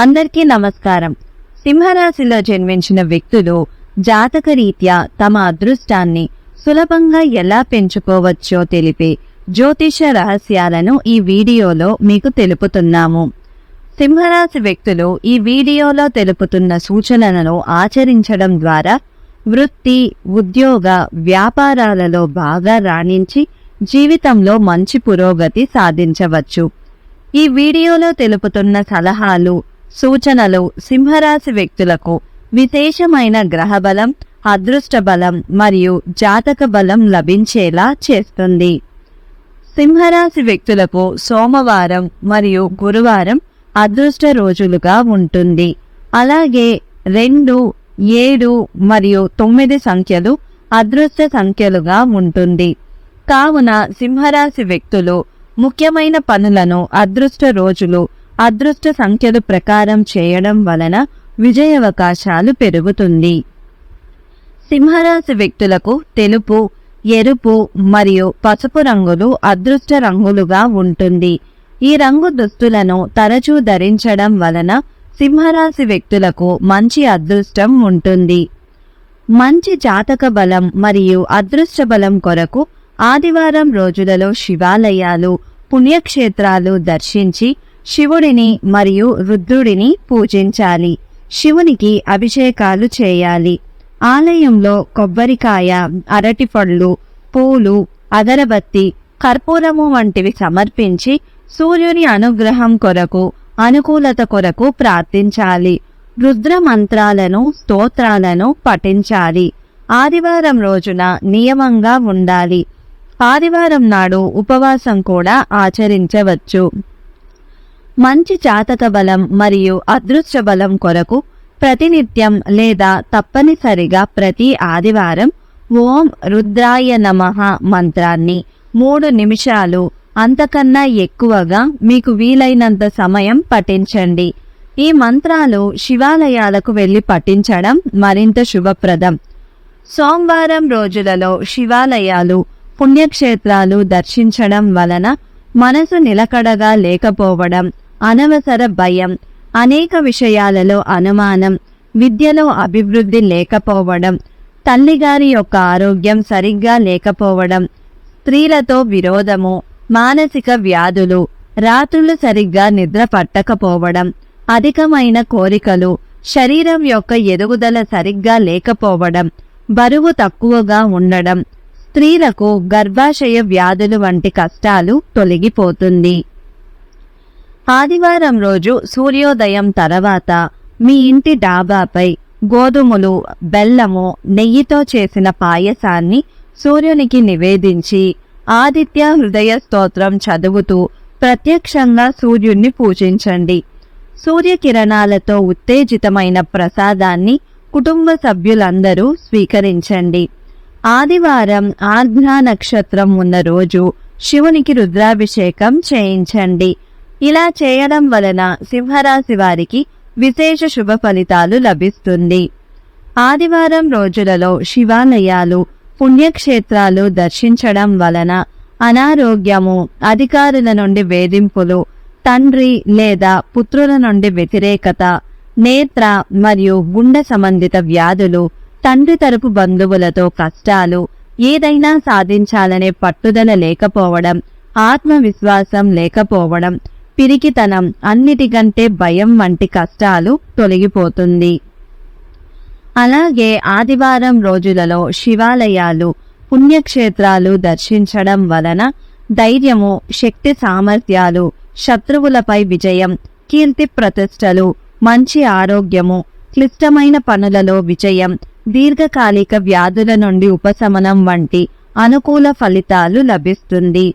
అందరికీ నమస్కారం. సింహరాశిలో జన్మించిన వ్యక్తులు జాతకరీత్యా తమ అదృష్టాన్ని సులభంగా ఎలా పెంచుకోవచ్చో తెలిపే జ్యోతిష రహస్యాలను ఈ వీడియోలో మీకు తెలుపుతున్నాము. సింహరాశి వ్యక్తులు ఈ వీడియోలో తెలుపుతున్న సూచనలను ఆచరించడం ద్వారా వృత్తి ఉద్యోగ వ్యాపారాలలో బాగా రాణించి జీవితంలో మంచి పురోగతి సాధించవచ్చు. ఈ వీడియోలో తెలుపుతున్న సలహాలు సూచనలు సింహరాశి వ్యక్తులకు విశేషమైన గ్రహబలం అదృష్ట బలం మరియు జాతక బలం లభించేలా చేస్తుంది. సింహరాశి వ్యక్తులకు సోమవారం మరియు గురువారం అదృష్ట రోజులుగా ఉంటుంది. అలాగే రెండు ఏడు మరియు తొమ్మిది సంఖ్యలు అదృష్ట సంఖ్యలుగా ఉంటుంది. కావున సింహరాశి వ్యక్తులు ముఖ్యమైన పనులను అదృష్ట రోజులు అదృష్ట సంఖ్యలు ప్రకారం చేయడం వలన విజయావకాశాలు పెరుగుతుంది. సింహరాశి వ్యక్తులకు తెలుపు ఎరుపు మరియు పసుపు రంగులు అదృష్ట రంగులుగా ఉంటుంది. ఈ రంగు దుస్తులను తరచూ ధరించడం వలన సింహరాశి వ్యక్తులకు మంచి అదృష్టం ఉంటుంది. మంచి జాతక బలం మరియు అదృష్ట బలం కొరకు ఆదివారం రోజులలో శివాలయాలు పుణ్యక్షేత్రాలు దర్శించి శివుడిని మరియు రుద్రుడిని పూజించాలి. శివునికి అభిషేకాలు చేయాలి. ఆలయంలో కొబ్బరికాయ అరటిపళ్ళు పూలు అగరబత్తి కర్పూరము వంటివి సమర్పించి సూర్యుని అనుగ్రహం కొరకు అనుకూలత కొరకు ప్రార్థించాలి. రుద్ర మంత్రాలను స్తోత్రాలను పఠించాలి. ఆదివారం రోజున నియమంగా ఉండాలి. ఆదివారం నాడు ఉపవాసం కూడా ఆచరించవచ్చు. మంచి జాతక బలం మరియు అదృష్ట బలం కొరకు ప్రతినిత్యం లేదా తప్పనిసరిగా ప్రతి ఆదివారం ఓం రుద్రాయ నమః మంత్రాన్ని మూడు నిమిషాలు అంతకన్నా ఎక్కువగా మీకు వీలైనంత సమయం పఠించండి. ఈ మంత్రాలు శివాలయాలకు వెళ్ళి పఠించడం మరింత శుభప్రదం. సోమవారం రోజులలో శివాలయాలు పుణ్యక్షేత్రాలు దర్శించడం వలన మనసు నిలకడగా లేకపోవడం అనవసర భయం అనేక విషయాలలో అనుమానం విద్యలో అభివృద్ధి లేకపోవడం తల్లిగారి యొక్క ఆరోగ్యం సరిగ్గా లేకపోవడం స్త్రీలతో విరోధము మానసిక వ్యాధులు రాత్రులు సరిగ్గా నిద్ర పట్టకపోవడం అధికమైన కోరికలు శరీరం యొక్క ఎదుగుదల సరిగ్గా లేకపోవడం బరువు తక్కువగా ఉండడం స్త్రీలకు గర్భాశయ వ్యాధులు వంటి కష్టాలు తొలగిపోతుంది. ఆదివారం రోజు సూర్యోదయం తర్వాత మీ ఇంటి డాబాపై గోధుమలు బెల్లము నెయ్యితో చేసిన పాయసాన్ని సూర్యునికి నివేదించి ఆదిత్య హృదయ స్తోత్రం చదువుతూ ప్రత్యక్షంగా సూర్యుణ్ణి పూజించండి. సూర్యకిరణాలతో ఉత్తేజితమైన ప్రసాదాన్ని కుటుంబ సభ్యులందరూ స్వీకరించండి. ఆదివారం ఆర్ద్రా నక్షత్రం ఉన్న రోజు శివునికి రుద్రాభిషేకం చేయించండి. ఇలా చేయడం వలన సింహరాశి వారికి విశేష శుభ ఫలితాలు లభిస్తుంది. ఆదివారం రోజులలో శివాలయాలు పుణ్యక్షేత్రాలు దర్శించడం వలన అనారోగ్యము అధికారుల నుండి వేధింపులు తండ్రి లేదా పుత్రుల నుండి వ్యతిరేకత నేత్ర మరియు గుండె సంబంధిత వ్యాధులు తండ్రి తరపు బంధువులతో కష్టాలు ఏదైనా సాధించాలనే పట్టుదల లేకపోవడం ఆత్మవిశ్వాసం లేకపోవడం పిరికితనం అన్నిటికంటే భయం వంటి కష్టాలు తొలగిపోతుంది. అలాగే ఆదివారం రోజులలో శివాలయాలు పుణ్యక్షేత్రాలు దర్శించడం వలన ధైర్యము శక్తి సామర్థ్యాలు శత్రువులపై విజయం కీర్తి ప్రతిష్టలు మంచి ఆరోగ్యము క్లిష్టమైన పనులలో విజయం దీర్ఘకాలిక వ్యాధుల నుండి ఉపశమనం వంటి అనుకూల ఫలితాలు లభిస్తుంది.